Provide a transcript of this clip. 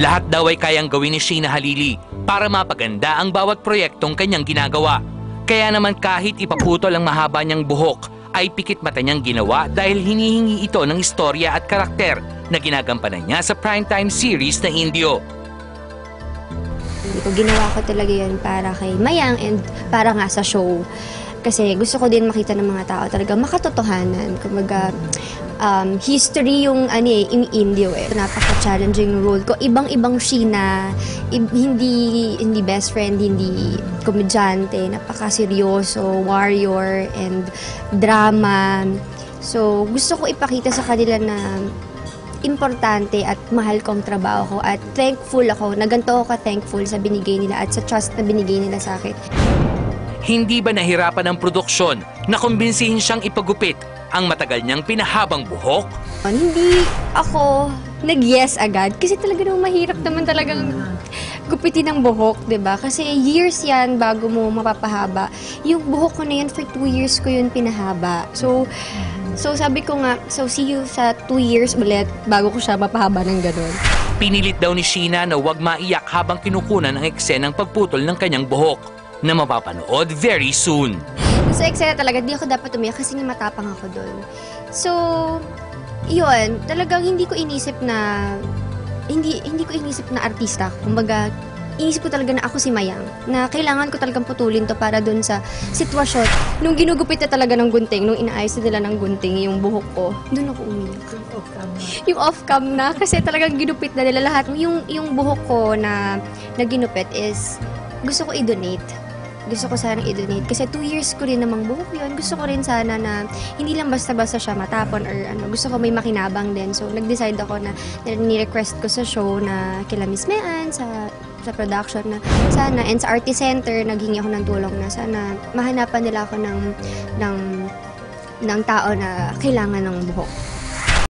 Lahat daw ay kayang gawin ni Sheena Halili para mapaganda ang bawat proyektong kanyang ginagawa. Kaya naman kahit ipaputol ang mahaba niyang buhok, ay pikit mata niyang ginawa dahil hinihingi ito ng istorya at karakter na ginagampanan niya sa primetime series na Indio. Hindi ginawa ko talaga yun para kay Mayang and para nga sa show. Kasi gusto ko din makita ng mga tao talaga makatotohanan. Kumbaga, um, history yung ano eh, in Indio eh. Napaka-challenging role ko. Ibang-ibang Sheena, hindi, hindi best friend, hindi komedyante, napaka-seryoso, warrior, and drama. So, gusto ko ipakita sa kanila na importante at mahal ko ang trabaho ko at thankful ako na ganito ako ka-thankful sa binigay nila at sa trust na binigay nila sa akin. Hindi ba nahirapan ang produksyon na kumbinsihin siyang ipagupit ang matagal niyang pinahabang buhok? Hindi ako nag-yes agad kasi talaga naman mahirap naman talagang gupitin ang buhok, ba? Kasi years 'yan bago mo mapapahaba. Yung buhok ko na yan for two years ko yun pinahaba. So So sabi ko nga, so see you sa two years ulit bago ko siya mapahaba ng ganun. Pinilit daw ni Sheena na huwag maiyak habang kinukunan ang eksenang pagputol ng kanyang buhok na mapapanood very soon. So eksena talaga, di ako dapat umiyak kasi nga matapang ako doon. So, yun, talagang hindi ko inisip na, hindi hindi ko inisip na artista. Kumbaga, inisip ko talaga na ako si Mayang. Na kailangan ko talagang putulin to para doon sa sitwasyon. Nung ginugupit na talaga ng gunting, nung inaayos na nila ng gunting yung buhok ko, doon ako umiyak. Yung off-cam na, kasi talagang ginupit na nila lahat. Yung, yung buhok ko na, na ginupit is, gusto ko i-donate gusto ko sana i-donate. Kasi two years ko rin namang buhok yun. Gusto ko rin sana na hindi lang basta-basta siya matapon or ano. Gusto ko may makinabang din. So, nag-decide ako na, ni-request ko sa show na kila Miss Mean, sa sa production na sana and sa artist center naghingi ako ng tulong na sana mahanapan nila ako ng ng ng tao na kailangan ng buhok.